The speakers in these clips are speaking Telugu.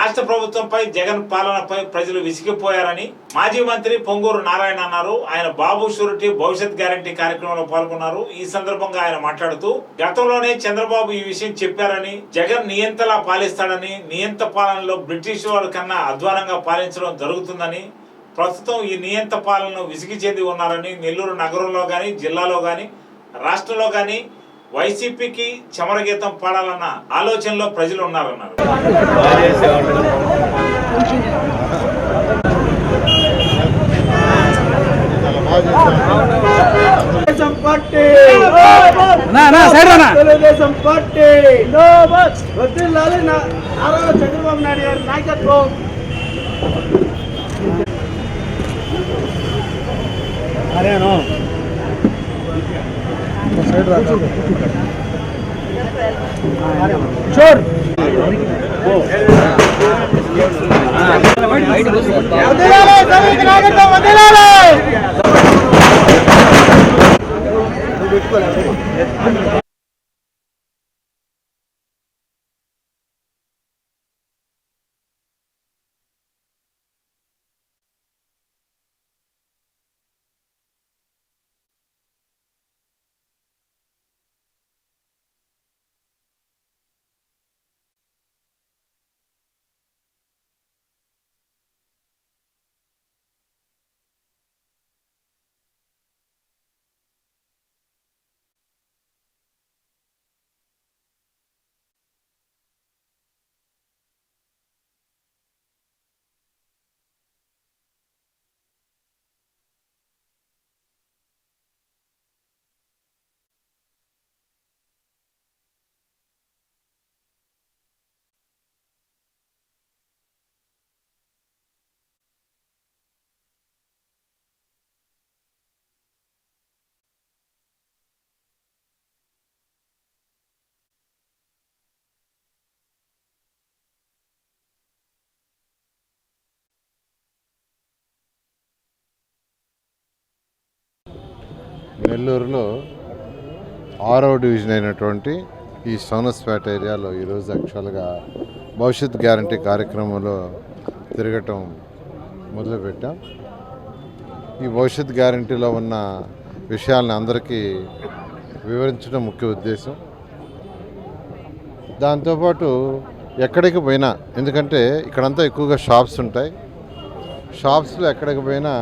రాష్ట్ర ప్రభుత్వంపై జగన్ పాలనపై ప్రజలు విసిగిపోయారని మాజీ మంత్రి పొంగూరు నారాయణ అన్నారు. ఆయన బాబు షూరిటీ భవిష్యత్ గ్యారంటీ కార్యక్రమంలో పాల్గొన్నారు. ఈ సందర్భంగా ఆయన మాట్లాడుతూ గతంలోనే చంద్రబాబు ఈ విషయం చెప్పారని జగన్ నియంతలా పాలిస్తాడని నియంత పాలనలో బ్రిటిష్ వాళ్ళ కన్నా అధ్వానంగా పాలించడం జరుగుతుందని ప్రస్తుతం ఈ నియంత పాలనను విసిగి చెంది ఉన్నారని నెల్లూరు నగరంలో కానీ జిల్లాలో కానీ రాష్ట్రంలో కానీ వైసీపీకి చమరగీతం పాడాలన్న ఆలోచనలో ప్రజలు ఉన్నారన్నారు. తెలుగుదేశం పార్టీ. సైడ్ వదిలాలి నారా చంద్రబాబు నాయుడు గారి నాయకత్వం. అరేను చూడు వదిలాలి శ్రమిక నెల్లూరులో ఆరో డివిజన్ అయినటువంటి ఈ సోనస్పేట ఏరియాలో ఈరోజు యాక్చువల్గా భవిష్యత్ గ్యారంటీ కార్యక్రమంలో తిరగటం మొదలుపెట్టాం. ఈ భవిష్యత్ గ్యారంటీలో ఉన్న విషయాలను అందరికీ వివరించడం ముఖ్య ఉద్దేశం. దాంతోపాటు ఎక్కడికి పోయినా ఎందుకంటే ఇక్కడంతా ఎక్కువగా షాప్స్ ఉంటాయి. షాప్స్లో ఎక్కడికి పోయినా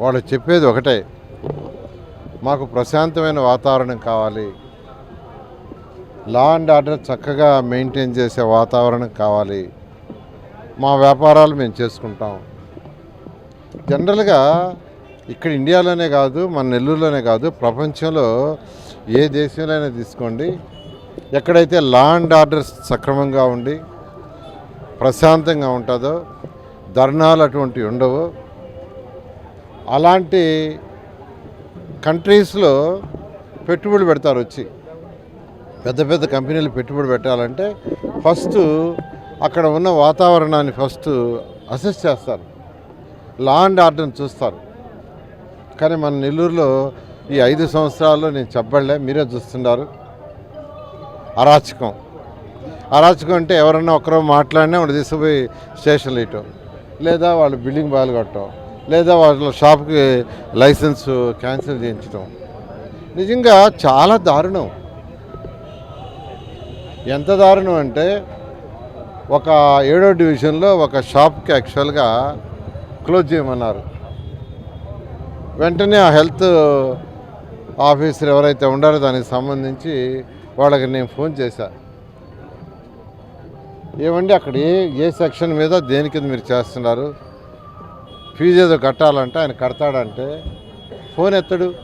వాళ్ళు చెప్పేది ఒకటే. మాకు ప్రశాంతమైన వాతావరణం కావాలి. లా అండ్ ఆర్డర్ చక్కగా మెయింటైన్ చేసే వాతావరణం కావాలి. మా వ్యాపారాలు మేము చేసుకుంటాం. జనరల్గా ఇక్కడ ఇండియాలోనే కాదు మన నెల్లూరులోనే కాదు ప్రపంచంలో ఏ దేశంలోనే తీసుకోండి. ఎక్కడైతే లా అండ్ ఆర్డర్ సక్రమంగా ఉండి ప్రశాంతంగా ఉంటుందో ధర్నాలు అటువంటివి ఉండవు. అలాంటి కంట్రీస్లో పెట్టుబడి పెడతారు వచ్చి. పెద్ద పెద్ద కంపెనీలు పెట్టుబడి పెట్టాలంటే ఫస్ట్ అక్కడ ఉన్న వాతావరణాన్ని ఫస్ట్ అసెస్ చేస్తారు. లా అండ్ ఆర్డర్ని చూస్తారు. కానీ మన నెల్లూరులో ఈ ఐదు సంవత్సరాల్లో నేను చెప్పలే మీరే చూస్తున్నారు అరాచకం. అరాచకం అంటే ఎవరన్నా ఒకరో మాట్లాడినా వాడు తీసుకుపోయి స్టేషన్లు ఇటం లేదా వాళ్ళు బిల్డింగ్ బాగా కొట్టడం. లేదా వాళ్ళ షాప్కి లైసెన్స్ క్యాన్సిల్ చేయించడం. నిజంగా చాలా దారుణం. ఎంత దారుణం అంటే ఒక ఏడో డివిజన్లో ఒక షాప్కి యాక్చువల్గా క్లోజ్ చేయమన్నారు. వెంటనే ఆ హెల్త్ ఆఫీసర్ ఎవరైతే ఉండారో దానికి సంబంధించి వాళ్ళకి నేను ఫోన్ చేశా. ఏమండి అక్కడ ఏ ఏ సెక్షన్ మీద దేని కింద మీరు చేస్తున్నారు? ఫీజు ఏదో కట్టాలంటే ఆయన కడతాడంటే ఫోన్ ఎత్తడు.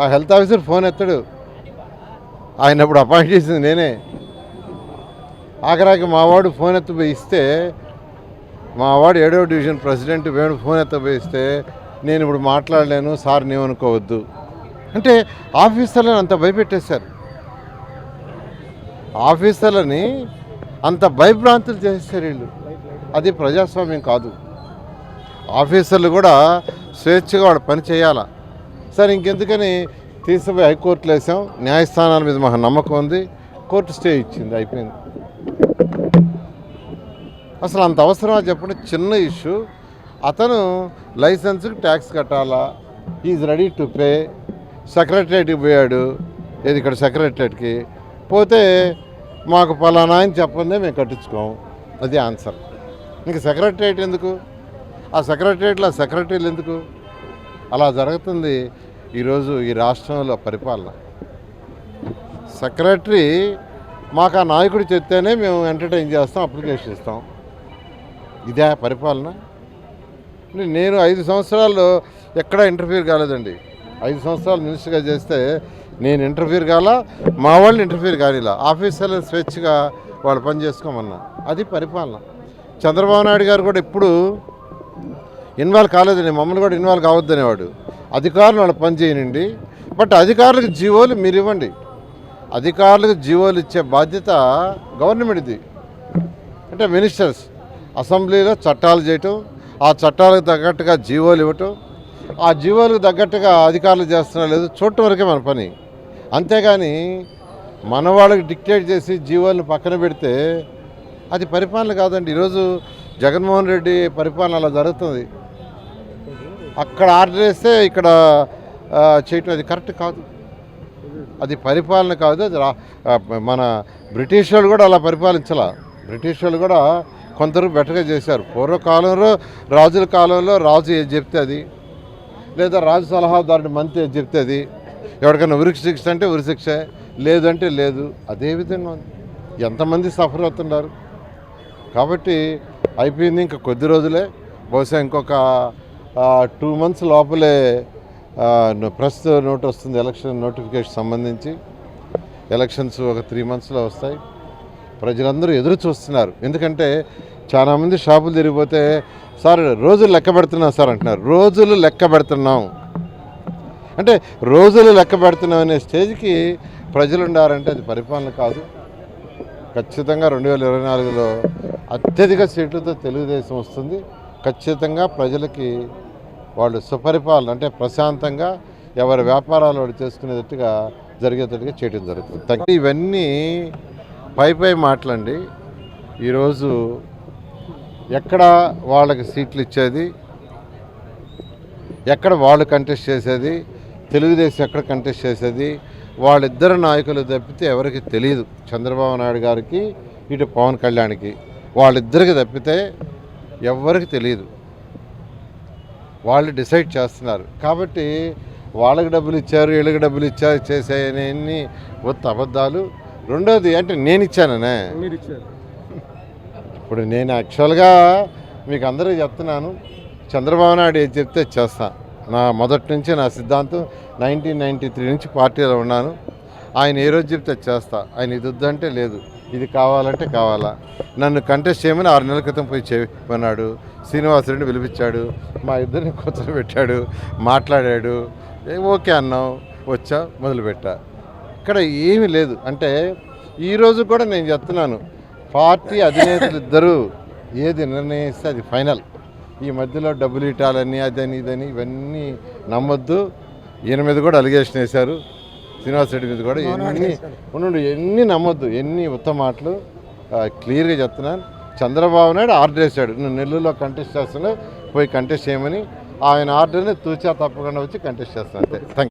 ఆ హెల్త్ ఆఫీసర్ ఫోన్ ఎత్తడు. ఆయన ఇప్పుడు అపాయింట్ చేసింది నేనే. ఆఖరాకి మా వాడు ఫోన్ ఎత్తపోయి ఇస్తే మా వాడు ఏడవ డివిజన్ ప్రెసిడెంట్ వేణు ఫోన్ ఎత్తపోయి ఇస్తే నేను ఇప్పుడు మాట్లాడలేను సార్ నేమనుకోవద్దు అంటే ఆఫీసర్లను అంత భయపెట్టేశారు. ఆఫీసర్లని అంత భయభ్రాంతులు చేస్తారు వీళ్ళు. అది ప్రజాస్వామ్యం కాదు. ఆఫీసర్లు కూడా స్వేచ్ఛగా వాడు పని చేయాలా? సరే ఇంకెందుకని తీసుకుపోయి హైకోర్టులో వేసాం. న్యాయస్థానాల మీద మాకు నమ్మకం ఉంది. కోర్టు స్టే ఇచ్చింది అయిపోయింది. అసలు అంత అవసరమా చెప్పండి? చిన్న ఇష్యూ. అతను లైసెన్స్కి ట్యాక్స్ కట్టాలా? Is ready to pay. సెక్రటరేట్కి పోయాడు. ఏది ఇక్కడ సెక్రటరేట్కి? పోతే మాకు పలానా అని చెప్పందే మేము కట్టించుకోము అది ఆన్సర్. ఇంక సెక్రటరేట్ ఎందుకు? ఆ సెక్రటరియట్లో సెక్రటరీలు ఎందుకు? అలా జరుగుతుంది ఈరోజు ఈ రాష్ట్రంలో పరిపాలన. సెక్రటరీ మాకు ఆ నాయకుడు చెప్తేనే మేము ఎంటర్టైన్ చేస్తాం అప్లికేషన్ ఇస్తాం. ఇదే పరిపాలన. నేను ఐదు సంవత్సరాల్లో ఎక్కడా ఇంటర్ఫీర్ కాలేదండి. ఐదు సంవత్సరాలు మినిస్టర్గా చేస్తే నేను ఇంటర్ఫీర్ కాల మా వాళ్ళు ఇంటర్ఫీర్ కానిలా. ఆఫీసర్లు స్వేచ్ఛగా వాళ్ళు పని చేసుకోమన్నా. అది పరిపాలన. చంద్రబాబు నాయుడు గారు కూడా ఇప్పుడు ఇన్వాల్వ్ కాలేదండి మమ్మల్ని కూడా ఇన్వాల్వ్ కావద్దనేవాడు అధికారులు వాళ్ళు పని చేయనండి. బట్ అధికారులకు జీవోలు మీరు ఇవ్వండి. అధికారులకు జీవోలు ఇచ్చే బాధ్యత గవర్నమెంట్ది. అంటే మినిస్టర్స్. అసెంబ్లీలో చట్టాలు చేయటం ఆ చట్టాలకు తగ్గట్టుగా జీవోలు ఇవ్వటం ఆ జీవోలకు తగ్గట్టుగా అధికారులు చేస్తున్నా లేదు చూడటం వరకే మన పని. అంతేగాని మన వాళ్ళకి డిక్టేట్ చేసి జీవోలను పక్కన పెడితే అది పరిపాలన కాదండి. ఈరోజు జగన్మోహన్ రెడ్డి పరిపాలన అలా జరుగుతుంది. అక్కడ ఆర్డర్ చేస్తే ఇక్కడ చేయటం అది కరెక్ట్ కాదు. అది పరిపాలన కాదు అది రా- మన బ్రిటిష్ వాళ్ళు కూడా అలా పరిపాలించాల. బ్రిటిష్ వాళ్ళు కూడా కొందరు బెటర్గా చేశారు. పూర్వకాలంలో రాజుల కాలంలో రాజు ఏది చెప్తే అది. లేదా రాజు సలహాదారుడి మంత్రి ఏది చెప్తే అది. ఎవరికైనా ఉరికి శిక్ష అంటే ఉరి శిక్ష లేదంటే లేదు. అదే విధంగా ఉంది. ఎంతమంది సఫర్ అవుతున్నారు? కాబట్టి అయిపోయింది ఇంకా కొద్ది రోజులే. బహుశా ఇంకొక టూ మంత్స్ లోపలే ప్రస్తుత నోట్ వస్తుంది ఎలక్షన్ నోటిఫికేషన్ సంబంధించి. ఎలక్షన్స్ ఒక త్రీ మంత్స్లో వస్తాయి. ప్రజలందరూ ఎదురు చూస్తున్నారు. ఎందుకంటే చాలామంది షాపులు తిరిగిపోతే సార్ రోజులు లెక్క పెడుతున్నాం సార్ అంటున్నారు. రోజులు లెక్క పెడుతున్నాం. అంటే రోజులు లెక్క పెడుతున్నాం అనే స్టేజ్కి ప్రజలు ఉండారంటే అది పరిపాలన కాదు. ఖచ్చితంగా రెండు వేల ఇరవై నాలుగులో అత్యధిక సీట్లతో తెలుగుదేశం వస్తుంది. ఖచ్చితంగా ప్రజలకి వాళ్ళు సుపరిపాలన అంటే ప్రశాంతంగా ఎవరి వ్యాపారాలు వాళ్ళు చేసుకునేటట్టుగా జరిగేటట్టుగా చేయడం జరుగుతుంది. తగ్గి ఇవన్నీ పై పై మాటలండి. ఈరోజు ఎక్కడ వాళ్ళకి సీట్లు ఇచ్చేది ఎక్కడ వాళ్ళు కంటెస్ట్ చేసేది తెలుగుదేశం ఎక్కడ కంటెస్ట్ చేసేది వాళ్ళిద్దరు నాయకులు తప్పితే ఎవరికి తెలియదు చంద్రబాబు నాయుడు గారికి ఇటు పవన్ కళ్యాణ్కి. వాళ్ళిద్దరికి తప్పితే ఎవరికి తెలియదు వాళ్ళు డిసైడ్ చేస్తున్నారు. కాబట్టి వాళ్ళకి డబ్బులు ఇచ్చారు వీళ్ళకి డబ్బులు ఇచ్చారు చేసేయని ఒత్త అబద్ధాలు. రెండోది అంటే నేను ఇచ్చాననే. ఇప్పుడు నేను యాక్చువల్గా మీకు అందరికీ చెప్తున్నాను. చంద్రబాబు నాయుడు ఏది చెప్తే చేస్తా. నా మొదటి నుంచి నా సిద్ధాంతం నైన్టీన్ నైంటీ త్రీ నుంచి పార్టీలో ఉన్నాను. ఆయన ఏ రోజు చెప్తే చేస్తా. ఆయన ఇది వద్దంటే లేదు. ఇది కావాలంటే కావాలా? నన్ను కంటెస్ట్ చేయమని ఆరు నెలల క్రితం పోయి చెప్పన్నాడు శ్రీనివాసరెడ్డి పిలిపించాడు. మా ఇద్దరిని కూర్చోబెట్టాడు. మాట్లాడాడు. ఓకే అన్నాం వచ్చా మొదలుపెట్టా. ఇక్కడ ఏమీ లేదు. అంటే ఈరోజు కూడా నేను చెప్తున్నాను. పార్టీ అధినేతలు ఇద్దరు ఏది నిర్ణయిస్తే అది ఫైనల్. ఈ మధ్యలో డబ్బులు ఇటాలని అదని ఇదని ఇవన్నీ నమ్మొద్దు. ఈయన మీద కూడా అలిగేషన్ వేశారు. శ్రీనివాసరెడ్డి మీద కూడా ఎన్ని ఉండు ఎన్ని నమ్మొద్దు ఎన్ని ఉత్తమ మాటలు క్లియర్గా చెప్తున్నాను చంద్రబాబు నాయుడు ఆర్డర్ వేశాడు. నువ్వు నెల్లూరులో కంటెస్ట్ చేస్తున్నావు పోయి కంటెస్ట్ చేయమని. ఆయన ఆర్డర్ని తూచా తప్పకుండా వచ్చి కంటెస్ట్ చేస్తాను అంతే. థ్యాంక్